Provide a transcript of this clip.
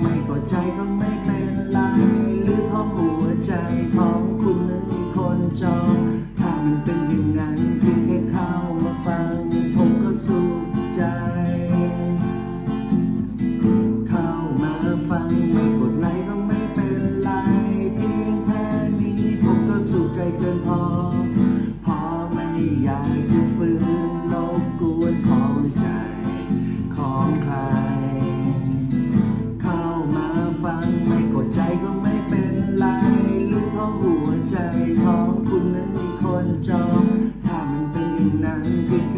ไม่เข้าใจก็ไม่เป็นไร หรือเพราะหัวใจของคุณนั้นมีคนจอง ถ้ามันเป็นอย่างนั้นเพียงแค่เข้ามาฟัง ผมก็สุขใจ เข้ามาฟังไม่กดไลค์ก็ไม่เป็นไร เพียงแค่นี้ผมก็สุขใจเกิน 难平